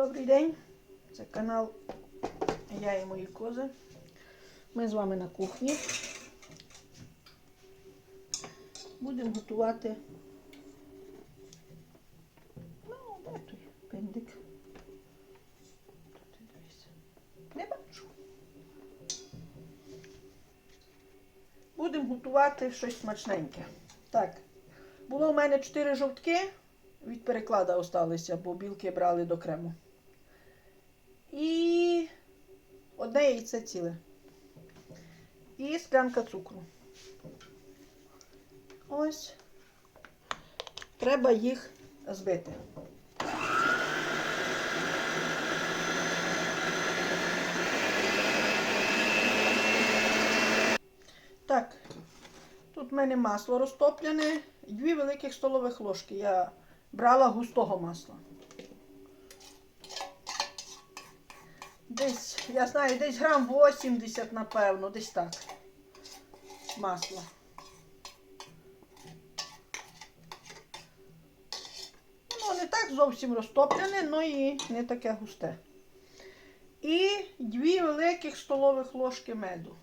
Добрий день. Це канал Я і мої кози. Ми з вами на кухні. Будемо готувати. Ну, той пиндик? Тут дивись. Не бачу. Будемо готувати щось смачненьке. Так, було в мене 4 жовтки, від переклада осталися, бо білки брали до крему. І одне яйце ціле. І склянка цукру. Ось. Треба їх збити. Так, тут в мене масло розтоплене, дві великих столових ложки. Я брала густого масла. Десь, я знаю, десь грам 80, напевно, десь так. Масло. Воно не так зовсім розтоплене, але і не таке густе. І дві великих столових ложки меду.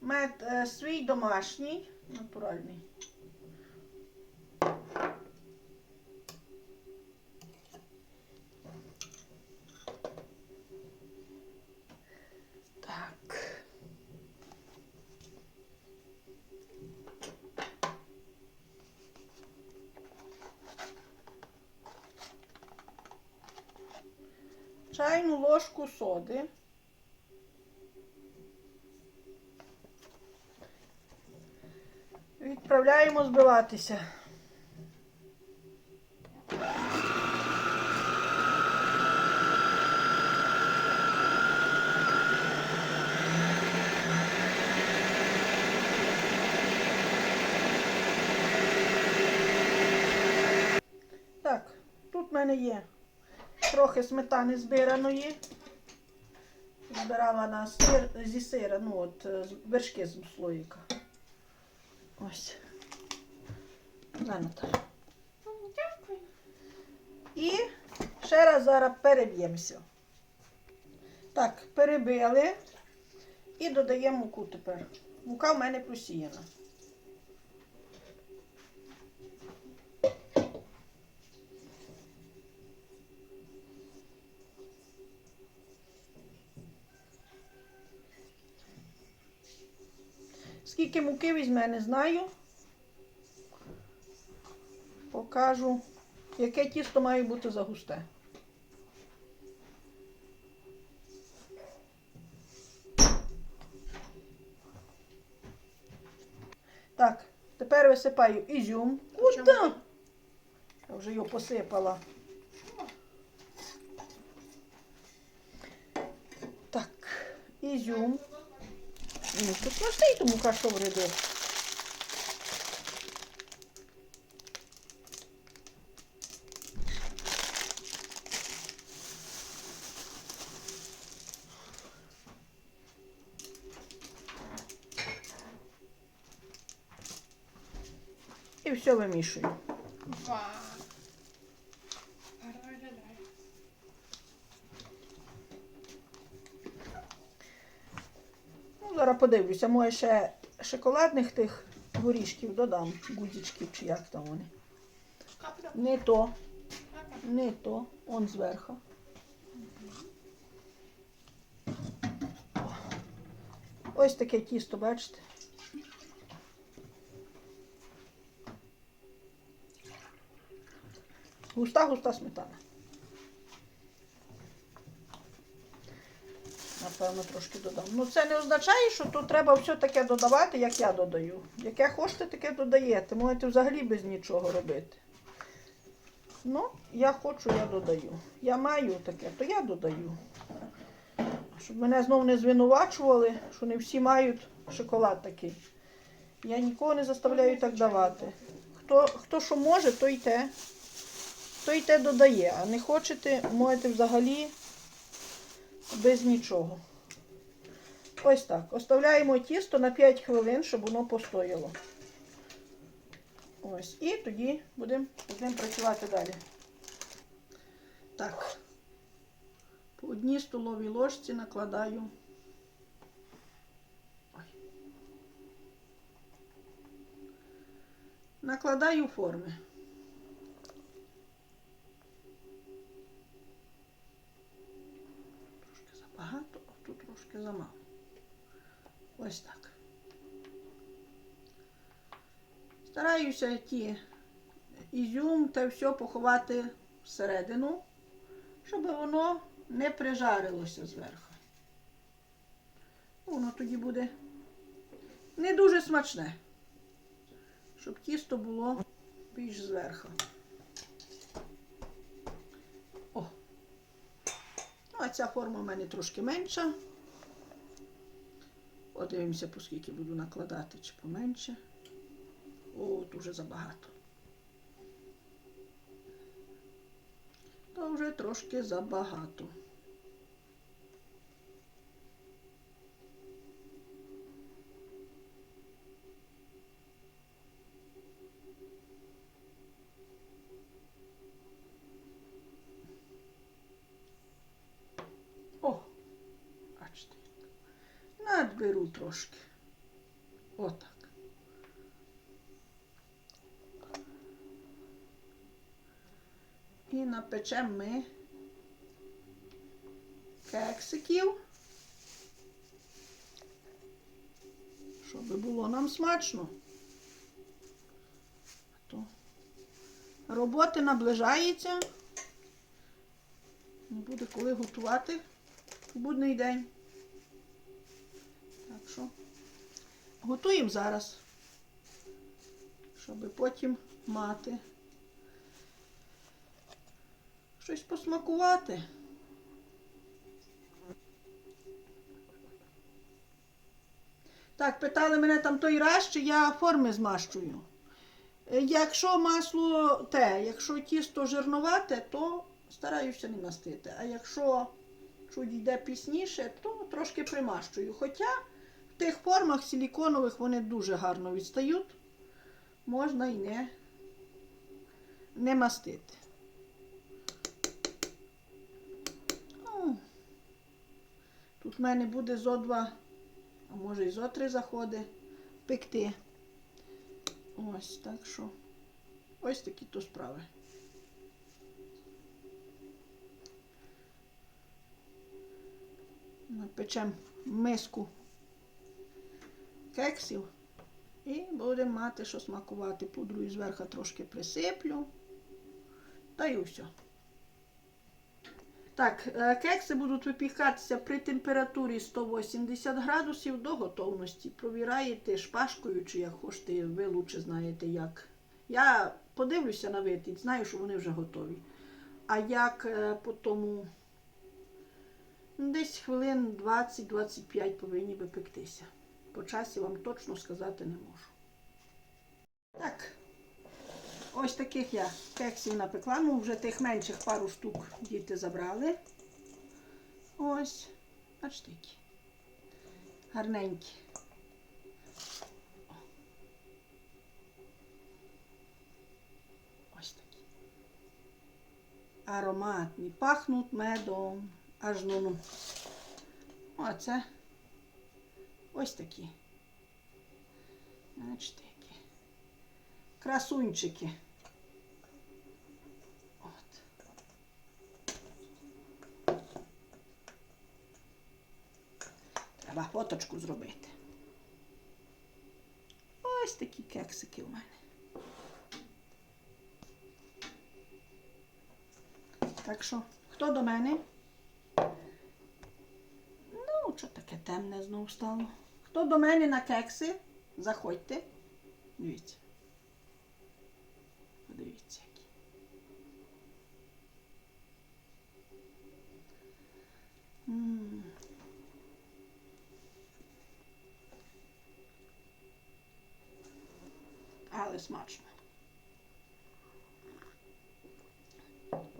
Мед е, свій домашній, натуральний. Чайну ложку соди. Відправляємо збиватися. Так, тут в мене є трохи сметани збираної. Збирала на сир зі сира, ну от е, вершки з слоїка. Ось. На, Наталя. Дякую. І ще раз зараз переб'ємося. Так, перебили і додаємо муку тепер. Мука в мене просіяна. Скільки муки візьме, не знаю. Покажу, яке тісто має бути загусте. Так, тепер висипаю ізюм. Куди? Я вже його посипала. Так, ізюм. Ну, тут смачний тому кашу вредить. І все вимішую. Ва. Гарно виглядає. Ну, зараз подивлюся, може ще шоколадних тих горішків додам, гудзичків чи як там вони. Не то, не то, он зверху. Ось таке тісто, бачите? Густа, густа сметана. Напевно, трошки додам. Ну, це не означає, що тут треба все таке додавати, як я додаю. Яке хочете, таке додаєте. Можете взагалі без нічого робити. Ну, я хочу, я додаю. Я маю таке, то я додаю. Щоб мене знов не звинувачували, що не всі мають шоколад такий. Я нікого не заставляю так давати. Хто, хто що може, той те. Той те додає, а не хочете, можете взагалі без нічого. Ось так. Оставляємо тісто на 5 хвилин, щоб воно постояло. Ось. І тоді будемо з ним працювати далі. Так. По одній столовій ложці накладаю. Ой. Накладаю форми. Трошки забагато, а тут трошки замало. Ось так. Стараюся ті ізюм та все поховати всередину, щоб воно не прижарилося зверху. Воно тоді буде не дуже смачне, щоб тісто було більш зверху. О! Ну, а ця форма в мене трошки менша. Подивимося, по скільки буду накладати, чи поменше. О, дуже забагато. То вже трошки забагато. О, бачите. Надберу трошки. Отак. І напечемо ми кексиків, щоб було нам смачно. То роботи наближається. Не буде коли готувати в будний день. Так що готуємо зараз, щоб потім мати щось посмакувати. Так, питали мене там той раз, чи я форми змащую. Е, Якщо масло те, якщо тісто жирновате, то стараюся не мастити. А якщо чуть йде пісніше, то трошки примащую. Хоча тих формах силіконових вони дуже гарно відстають, можна і не, не мастити. Ну, Тут в мене буде зо два, а може і зо три заходи пекти. Ось так що. Ось такі то справи. Напечемо миску кексів і будемо мати що смакувати. Пудрою зверху трошки присиплю. Та й все. Так, е, кекси будуть випікатися при температурі 180 градусів до готовності. Провіраєте шпажкою, чи як хочете, ви лучше знаєте як. Я подивлюся на вид і знаю, що вони вже готові. А як е, по тому десь хвилин 20-25 повинні випектися. По часі вам точно сказати не можу. Так, Ось таких я кексів напекла. Ну, вже тих менших пару штук діти забрали. Ось. Бачите які. Гарненькі. Ось такі. Ароматні. Пахнуть медом. Аж ну ну. А це ось такі. Бачите які. Красунчики. От. Треба фоточку зробити. Ось такі кексики у мене. Так що, хто до мене? Ну, що таке темне знову стало? Хто до мене на кекси? Заходьте. Дивіться. Подивіться. Але смачно.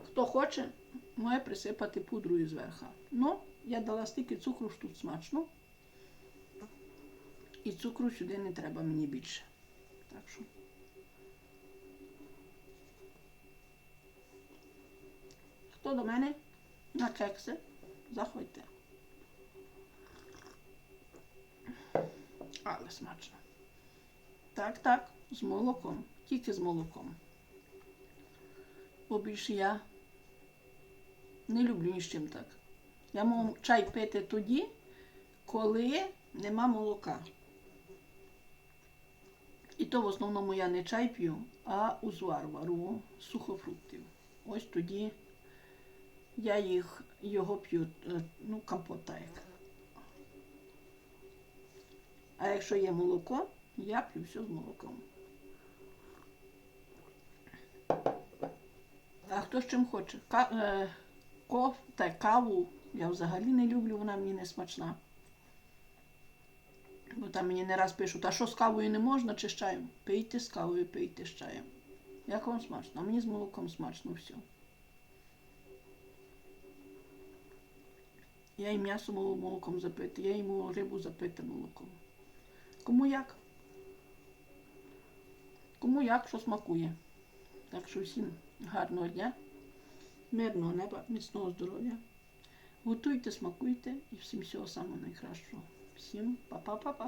Хто хоче, може присипати пудрою зверху. Ну, я дала стільки цукру, що тут смачно. І цукру сюди не треба мені більше. Так що. Хто до мене на кекси? Заходьте. Але смачно. Так, так, з молоком. Тільки з молоком. Бо більше я не люблю ні з чим так. Я можу чай пити тоді, коли нема молока. І то в основному я не чай п'ю, а узвар вару сухофруктів. Ось тоді я їх його п'ю, е, ну, компот так. А якщо є молоко, я п'ю все з молоком. А хто з чим хоче? Ка- е, коф, та каву я взагалі не люблю, вона мені не смачна. Бо там мені не раз пишуть, а що з кавою не можна чи з чаєм? Пийте з кавою, пийте з чаєм. Як вам смачно? А мені з молоком смачно все. Я і м'ясо молоком запити, я можу рибу запити молоком. Кому як? Кому як, що смакує. Так що всім гарного дня, мирного неба, міцного здоров'я. Готуйте, смакуйте і всім всього самого найкращого. Всім па-па-па-па.